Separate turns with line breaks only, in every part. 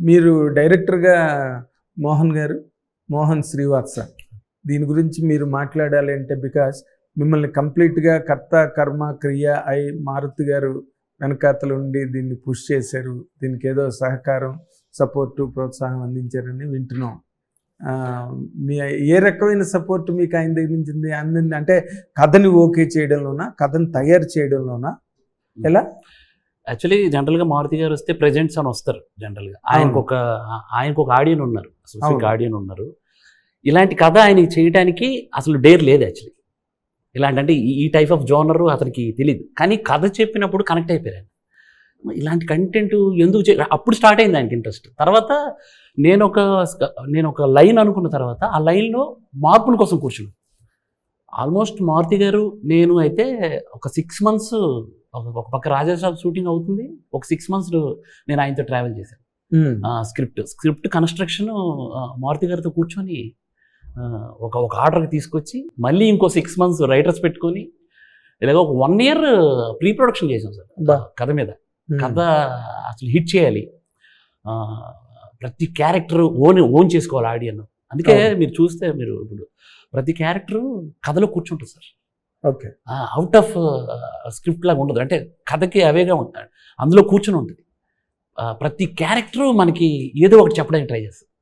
మీరు డైరెక్టర్గా మోహన్ గారు మోహన్ శ్రీవాత్స దీని గురించి మీరు మాట్లాడాలి అంటే బికాస్ మిమ్మల్ని కంప్లీట్గా కర్త కర్మ క్రియ అయి మారుతి గారు వెనకాతలు ఉండి దీన్ని పుష్ చేశారు. దీనికి ఏదో సహకారం సపోర్టు ప్రోత్సాహం అందించారని వింటున్నాం. మీ ఏ రకమైన సపోర్ట్ మీకు ఆయన దగ్గర నుంచి అందింది అంటే కథని ఓకే చేయడంలోనా? కథని తయారు చేయడంలోనా? ఎలా?
యాక్చువల్లీ జనరల్గా మారుతి గారు వస్తే ప్రెజెంట్స్ అని వస్తారు జనరల్గా. ఆయనకు ఒక ఆయనకు ఒక ఆడియన్ ఉన్నారు స్పెసిఫిక్. ఆడియన్ ఉన్నారు. ఇలాంటి కథ ఆయనకి చేయడానికి అసలు డేర్ లేదు యాక్చువల్లీ ఇలాంటి అంటే ఈ- టైప్ ఆఫ్ జోనర్ అతనికి తెలియదు కానీ కథ చెప్పినప్పుడు కనెక్ట్ అయిపోయారు ఆయన. ఇలాంటి కంటెంట్ ఎందుకు చే అప్పుడు స్టార్ట్ అయింది ఆయనకి ఇంట్రెస్ట్ తర్వాత నేను ఒక నేను ఒక లైన్ అనుకున్న తర్వాత ఆ లైన్లో మార్పుల కోసం కూర్చున్నాను. ఆల్మోస్ట్ మారుతి గారు నేను అయితే ఒక సిక్స్ మంత్స్ ఒక పక్క రాజాసాబ్ షూటింగ్ అవుతుంది. ఒక సిక్స్ మంత్స్ నేను ఆయనతో ట్రావెల్ చేశాను. స్క్రిప్ట్ స్క్రిప్ట్ కన్స్ట్రక్షన్ మారుతి గారితో కూర్చొని ఒక ఒక ఆర్డర్కి తీసుకొచ్చి మళ్ళీ ఇంకో సిక్స్ మంత్స్ రైటర్స్ పెట్టుకొని ఇలాగ ఒక వన్ ఇయర్ ప్రీ ప్రొడక్షన్ చేసాం సార్. కథ మీద. కథ అసలు హిట్ చేయాలి. ప్రతి క్యారెక్టర్ ఓన్ ఓన్ చేసుకోవాలి ఆడియన్ అందుకే. మీరు చూస్తే మీరు ఇప్పుడు ప్రతి క్యారెక్టర్ కథలో కూర్చుంటుంది sir.
Okay.
Out of script లాగా ఉండదు. అంటే కథకి అవేగా ఉంటాడు అందులో కూర్చొని ఉంటుంది. ప్రతి క్యారెక్టర్ మనకి ఏదో ఒకటి చెప్పడానికి ట్రై చేస్తుంది.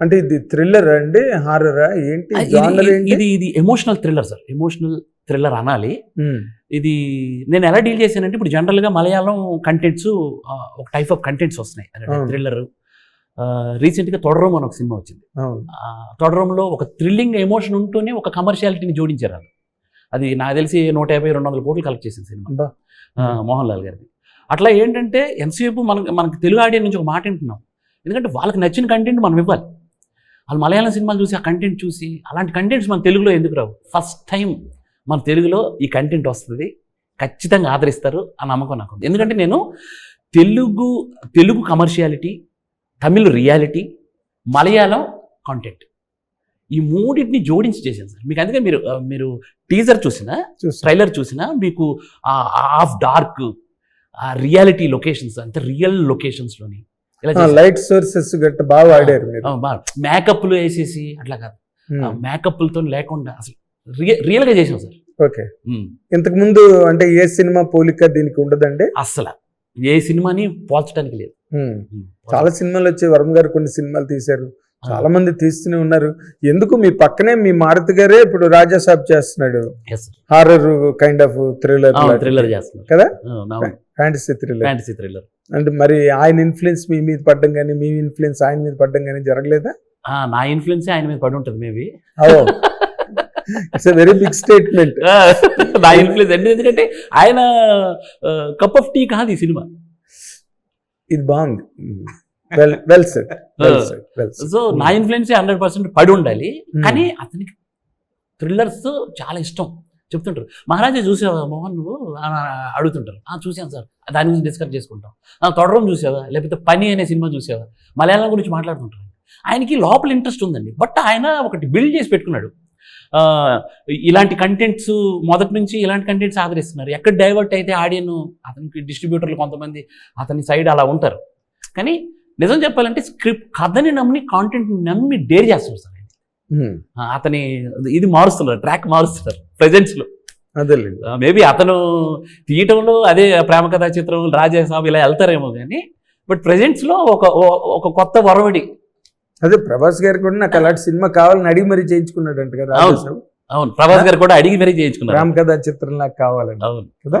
అంటే ఇది థ్రిల్లర్ అండి హారరా ఏంటి?
ఇది- ఇది- emotional thriller sir emotional thriller అనాలి. ఇది నేను ఎలా డీల్ చేశానంటే ఇప్పుడు జనరల్గా మలయాళం కంటెంట్స్ ఒక టైప్ ఆఫ్ కంటెంట్స్ వస్తున్నాయి. థ్రిల్లర్ రీసెంట్గా తొడరం అని ఒక సినిమా వచ్చింది. తొడరంలో ఒక థ్రిల్లింగ్ ఎమోషన్ ఉంటూనే ఒక కమర్షియాలిటీని జోడించారు అది నాకు తెలిసి నూట యాభై రెండు వందల కోట్లు కలెక్ట్ చేసిన సినిమా. మోహన్ లాల్ గారిది. అట్లా ఏంటంటే ఎంతసేపు మనకి మనకి తెలుగు ఆడియన్స్ నుంచి ఒక మాట వింటున్నాం. ఎందుకంటే వాళ్ళకి నచ్చిన కంటెంట్ మనం ఇవ్వాలి. వాళ్ళు మలయాళం సినిమాలు చూసి ఆ కంటెంట్ చూసి అలాంటి కంటెంట్స్ మన తెలుగులో ఎందుకు రావు? ఫస్ట్ టైం మన తెలుగులో ఈ కంటెంట్ వస్తుంది. ఖచ్చితంగా ఆదరిస్తారు ఆ నమ్మకం నాకు ఎందుకంటే నేను Telugu Telugu commerciality Tamil reality Malayalam content ఈ మూడింటిని జోడించి చేశాను సార్. మీకు అందుకే మీరు మీరు టీజర్ చూసినా
చూసా
ట్రైలర్ చూసినా మీకు ఆ ఆఫ్ డార్క్ ఆ రియాలిటీ లొకేషన్స్ అంటే రియల్ లొకేషన్స్లోని.
లైట్ సోర్సెస్ గట్ట బాగా వాడారు మీరు.
ఆ, బాగా మేకప్లు వేసేసి అట్లా కాదు. మేకప్లతో లేకుండా అసలు రియ రియల్గా చేసాం సార్.
ఓకే. ఇంతకు ముందు అంటే ఏ సినిమా పోలిక దీనికి ఉండదండి?
అస్సలు. ఏ సినిమాని పోల్చడానికి లేదు.
చాలా సినిమాలు వచ్చాయి. వరుణ్ గారు కొన్ని సినిమాలు తీశారు. చాలా మంది తీస్తూనే ఉన్నారు. ఎందుకు? మీ పక్కనే మీ మారుతి గారే ఇప్పుడు రాజా సాబ్ చేస్తున్నాడు. Horror kind of thriller
thriller చేస్తున్నారు
కదా? ఫ్యాంటసీ థ్రిల్లర్
ఫ్యాంటసీ థ్రిల్లర్
అంటే మరి ఆయన ఇన్ఫ్లుయెన్స్ మీ మీద పడ్డం కానీ మీ ఇన్ఫ్లుయెన్స్ ఆయన మీద పడ్డం కానీ జరగలేదా?
నా ఇన్ఫ్లుయెన్స్ ఆయన మీద పడి ఉంటుంది maybe.
Oh. It's very big statement
నా ఇన్ఫ్లుయెన్స్ అంటే ఎందుకంటే ఆయన కప్ ఆఫ్ టీ కాదు ఈ సినిమా.
ఇది బాగుంది. వెల్ వెల్ సెట్
సో నా ఇన్ఫ్లుయెన్స్ హండ్రెడ్ పర్సెంట్ పడి ఉండాలి. కానీ అతనికి థ్రిల్లర్స్ చాలా ఇష్టం. చెప్తుంటారు. మహారాజా చూసావా మోహన్ నువ్వు? అడుగుతుంటారు. ఆ చూసాను సార్. దాని గురించి డిస్కస్ చేసుకుంటాం. తొడరం చూసావా? లేకపోతే పని అనే సినిమా చూసావా? మలయాళం గురించి మాట్లాడుతుంటారు. ఆయనకి లోపల ఇంట్రెస్ట్ ఉందండి. బట్ ఆయన ఒకటి బిల్డ్ చేసి పెట్టుకున్నాడు. ఆ, ఇలాంటి కంటెంట్స్ మొదటి నుంచి ఇలాంటి కంటెంట్స్ ఆదరిస్తున్నారు. ఎక్కడ డైవర్ట్ అయితే ఆడియన్ అతనికి డిస్ట్రిబ్యూటర్లు కొంతమంది అతని సైడ్ అలా ఉంటారు. కానీ నిజం చెప్పాలంటే స్క్రిప్ట్ కథని నమ్మి కాంటెంట్ నమ్మి డేర్ చేస్తున్నారు సార్ అతని ఇది మారుస్తున్నారు ట్రాక్ మారుస్తున్నారు presents లో.
అదేలేండి.
మేబీ అతను తీయటంలో అదే ప్రేమ కథా చిత్రం రాజా సాబ్ ఇలా వెళ్తారేమో కానీ బట్లో ఒక ఒక కొత్త వరవడి
అదే ప్రభాస్ గారు కూడా నాకు అలాంటి సినిమా కావాలని అడిగి మరీ చేయించుకున్నాడు అంట కదా
అవును. ప్రభాస్ గారు కూడా అడిగి మరీ చేయించుకున్నారు.
రామ్ కథా చిత్రం నాకు కావాలని.
అవును.
కదా?